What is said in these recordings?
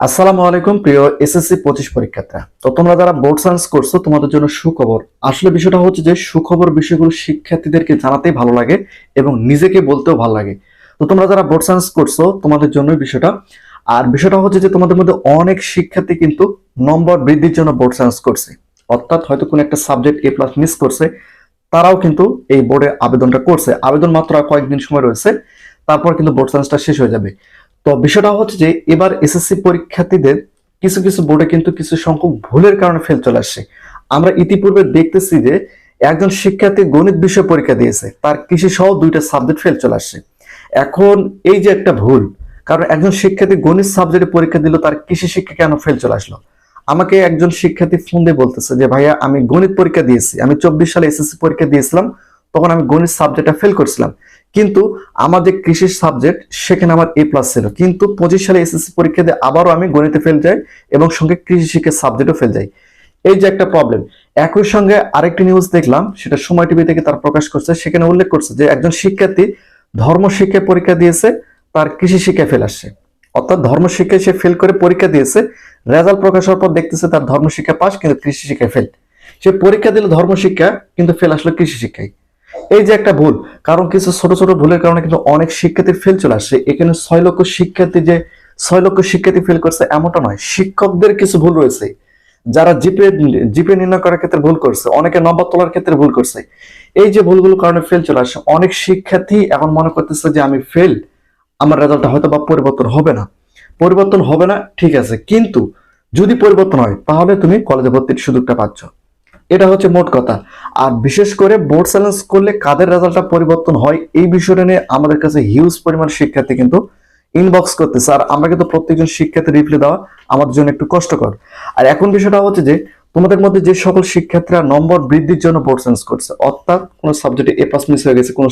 আসসালামু আলাইকুম, প্রিয় এসএসসি পঁচিশ পরীক্ষার্থীরা। তো তোমরা যারা বোর্ড সায়েন্স করছ, তোমাদের জন্য সুখবর। আসলে বিষয়টা হচ্ছে যে, সুখবর বিষয়গুলো শিক্ষার্থীদেরকে জানাতেই ভালো লাগে এবং নিজেকে বলতেও ভালো লাগে। তো তোমরা যারা বোর্ড সায়েন্স করছ, তোমাদের জন্যই বিষয়টা। আর বিষয়টা হচ্ছে যে, তোমাদের মধ্যে অনেক শিক্ষার্থী কিন্তু নম্বর বৃদ্ধির জন্য বোর্ড সায়েন্স করছে। অর্থাৎ হয়তো কোনো একটা সাবজেক্ট এ প্লাস মিস করছে, তারাও কিন্তু এই বোর্ডে আবেদনটা করছে। আবেদন মাত্র কয়েকদিন সময় রয়েছে, তারপর কিন্তু বোর্ড সায়েন্সটা শেষ হয়ে যাবে। তো বিষয়টা হচ্ছে যে এবার এসএসসি পরীক্ষার্থীদের কিছু কিছু বোর্ডে কিন্তু কিছু সংখ্যক ভুলের কারণে ফেল চলে আসছে। আমরা ইতিপূর্বে দেখতেছি যে একজন শিক্ষার্থী গণিত বিষয় পরীক্ষা দিয়েছে, তার কৃষি সহ দুইটা সাবজেক্ট ফেল চলে আসছে। এখন এই যে একটা ভুল, কারণ একজন শিক্ষার্থী গণিত সাবজেক্টে পরীক্ষা দিল, তার কৃষি শিক্ষা কেন ফেল চলে আসলো? আমাকে একজন শিক্ষার্থী ফোন দিয়ে বলতেছে যে, ভাইয়া, আমি গণিত পরীক্ষা দিয়েছি, আমি চব্বিশ সালে এসএসসি পরীক্ষা দিয়েছিলাম, তখন আমি গণিত সাবজেক্টটা ফেল করেছিলাম। কিন্তু আমার যে কৃষির সাবজেক্ট সেখানে আমার এ প্লাস ছিল। কিন্তু পঁচিশ সালে এসএসসি পরীক্ষা দিয়ে আবারও আমি গণিতে ফেল যাই এবং সঙ্গে কৃষি শিক্ষার সাবজেক্টও ফেল যাই। এই যে একটা প্রবলেম একই সঙ্গে আরেকটি নিউজ দেখলাম, সেটা সময় টিভি থেকে তার প্রকাশ করছে, সেখানে উল্লেখ করছে যে একজন শিক্ষার্থী ধর্ম শিক্ষায় পরীক্ষা দিয়েছে, তার কৃষি শিক্ষায় ফেল আসছে। অর্থাৎ ধর্ম শিক্ষায় সে ফেল করে পরীক্ষা দিয়েছে রেজাল্ট প্রকাশ হওয়ার পর দেখতেছে তার ধর্ম শিক্ষা পাস কিন্তু কৃষি শিক্ষায় ফেল সে পরীক্ষা দিল ধর্ম শিক্ষা, কিন্তু ফেল আসলো কৃষি শিক্ষায়। এই যে একটা ভুল, কারণ কিছু ছোট ছোট ভুলের কারণে কিন্তু অনেক শিক্ষার্থী ফেল চলে আসছে। এখানে ছয় লক্ষ শিক্ষার্থী যে, ছয় লক্ষ শিক্ষার্থী ফেল করছে এমনটা নয়, শিক্ষকদের কিছু ভুল রয়েছে। যারা জিপে জিপে নির্ণয় করার ক্ষেত্রে ভুল করছে, অনেকে নম্বর তোলার ক্ষেত্রে ভুল করছে। এই যে ভুলগুলোর কারণে ফেল চলে আসছে, অনেক শিক্ষার্থী এখন মনে করতেছে যে, আমি ফেল আমার রেজাল্টটা হয়তো বা পরিবর্তন হবে না। পরিবর্তন হবে না, ঠিক আছে। কিন্তু যদি পরিবর্তন হয়, তাহলে তুমি কলেজে ভর্তির সুযোগটা পাচ্ছ। এটা হচ্ছে মোট কথা। আর বিশেষ করে বোর্ড চ্যালেঞ্জ করলে কাদের রেজাল্টটা পরিবর্তন হয়, এই বিষয়টা নিয়ে আমাদের কাছে হিউজ পরিমাণ শিক্ষার্থী কিন্তু ইনবক্স করতেছে। আর আমরা কিন্তু প্রত্যেকজন শিক্ষার্থী রিপ্লাই দেওয়া আমাদের জন্য একটু কষ্টকর। আর এখন বিষয়টা হচ্ছে যে, তোমাদের মধ্যে যে সকল শিক্ষার্থীরা নম্বর বৃদ্ধির জন্য বোর্ড চেঞ্জ করছে, অর্থাৎ কোনো সাবজেক্টে এ প্লাস মিস হয়ে গেছে, কোনো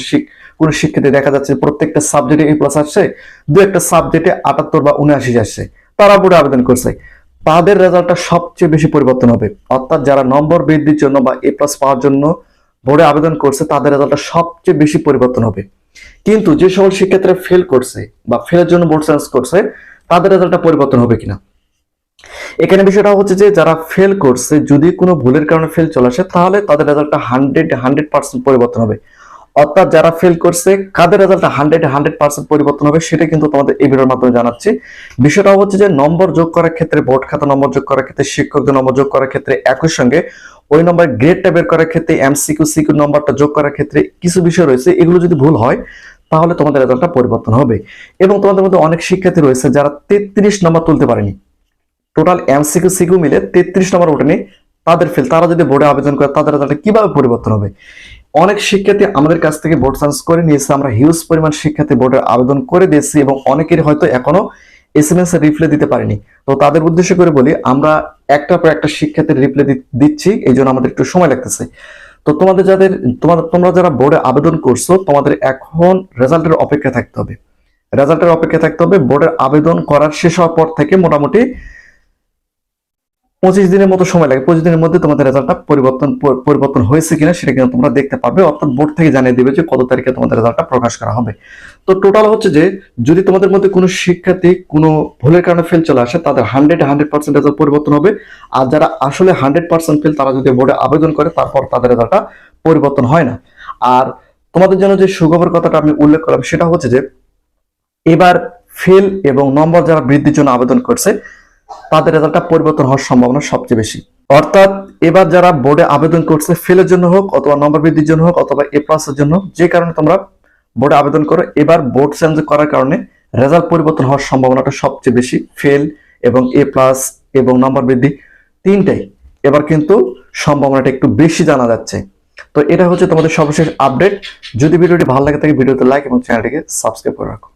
কোনো শিক্ষার্থী দেখা যাচ্ছে প্রত্যেকটা সাবজেক্টে এ প্লাস আসছে, দু একটা সাবজেক্টে আটাত্তর বা উনআশি আসছে তারা বোর্ডে আবেদন করছে। তাদের রেজাল্টটা সবচেয়ে বেশি পরিবর্তন হবে। অর্থাৎ যারা নম্বর বৃদ্ধির জন্য বা এ প্লাস পাওয়ার জন্য বোর্ডে আবেদন করছে, তাদের রেজাল্টটা সবচেয়ে বেশি পরিবর্তন হবে। কিন্তু যে সকল শিক্ষার্থীরা ফেল করছে বা ফেলের জন্য বোর্ড চেঞ্জ করছে, তাদের রেজাল্টটা পরিবর্তন হবে কিনা? এখানে বিষয়টা হচ্ছে যে, যারা ফেল করছে, যদি কোনো ভুলের কারণে ফেল চলে আসে, তাহলে তাদের রেজাল্টটা হান্ড্রেড হান্ড্রেড পরিবর্তন হবে। অর্থাৎ যারা ফেল করছে, কাদের রেজাল্টটা হান্ড্রেড হান্ড্রেড পার্সেন্ট পরিবর্তন হবে সেটা কিন্তু তোমাদের এই ভিডিওর মাধ্যমে জানাচ্ছি। বিষয়টা হচ্ছে যে নম্বর যোগ করার ক্ষেত্রে বোর্ড খাতা নম্বর যোগ করার ক্ষেত্রে, শিক্ষকদের নম্বর যোগ করার ক্ষেত্রে একই সঙ্গে ওই নম্বর গ্রেডটা বের করার ক্ষেত্রে এমসিকিউ সিকিউ নম্বরটা যোগ করার ক্ষেত্রে কিছু বিষয় রয়েছে। এগুলো যদি ভুল হয়, তাহলে তোমাদের রেজাল্টটা পরিবর্তন হবে। এবং তোমাদের মধ্যে অনেক শিক্ষার্থী রয়েছে যারা তেত্রিশ নম্বর তুলতে পারেনি। টোটাল এমসিকিউ সিকিউ মিলে তেত্রিশ নম্বর ওঠেনি তাদের ফেল তারা যদি বোর্ডে আবেদন করে, তাদের রেজাল্টটা কীভাবে পরিবর্তন হবে? অনেক শিক্ষার্থী আমাদের কাছ থেকে বোর্ড চান্স করে নিয়েছে। আমরা হিউজ পরিমাণ শিক্ষার্থী বোর্ডের আবেদন করে দিয়েছি এবং অনেকের হয়তো এখনও এস এম এস এর দিতে পারিনি। তো তাদের উদ্দেশ্য করে বলি, আমরা একটা পর একটা শিক্ষার্থীর রিপ্লাই দিচ্ছি এই জন্য আমাদের একটু সময় লাগতেছে। তো তোমাদের যাদের তোমাদের তোমরা যারা বোর্ডে আবেদন করছ, তোমাদের এখন রেজাল্টের অপেক্ষা থাকতে হবে। রেজাল্টের অপেক্ষা থাকতে হবে। বোর্ডের আবেদন করার শেষ হওয়ার পর থেকে মোটামুটি পঁচিশ দিনের মতো সময় লাগে। পঁচিশ দিনের মধ্যে তোমাদের রেজাল্টটা পরিবর্তন পরিবর্তন হয়েছে কিনা সেটা কিন্তু তোমরা দেখতে পারবে। অর্থাৎ বোর্ড থেকে জানিয়ে দিবে যে কত তারিখে তোমাদের রেজাল্টটা প্রকাশ করা হবে। তো টোটাল হচ্ছে যে, যদি তোমাদের মধ্যে কোনো শিক্ষার্থী কোনো ভুলের কারণে ফেল চলে আসে, তাদের হান্ড্রেড হান্ড্রেড পার্সেন্ট রেজাল্ট পরিবর্তন হবে। আর যারা আসলে হান্ড্রেড পার্সেন্ট ফেল তারা যদি বোর্ডে আবেদন করে, তারপর তাদের রেজাল্টটা পরিবর্তন হয় না। আর তোমাদের জন্য যে সুখবর কথাটা আমি উল্লেখ করলাম, সেটা হচ্ছে যে, এবার ফেল এবং নম্বর যারা বৃদ্ধির জন্য আবেদন করছে তাদের রেজাল্টটা পরিবর্তন হওয়ার সম্ভাবনা সবচেয়ে বেশি। অর্থাৎ এবার যারা বোর্ডে আবেদন করছে, ফেলের জন্য হোক অথবা নম্বর বৃদ্ধির জন্য হোক অথবা এ প্লাসের জন্য যে কারণে তোমরা বোর্ডে আবেদন করো, এবার বোর্ড চেঞ্জ করার কারণে রেজাল্ট পরিবর্তন হওয়ার সম্ভাবনাটা সবচেয়ে বেশি। ফেল এবং এ প্লাস এবং নম্বর বৃদ্ধি তিনটাই। এবার কিন্তু সম্ভাবনাটা একটু বেশি জানা যাচ্ছে। তো এটা হচ্ছে তোমাদের সর্বশেষ আপডেট যদি ভিডিওটি ভালো লাগে থাকে, ভিডিওতে লাইক এবং চ্যানেলটিকে সাবস্ক্রাইব করে রাখো।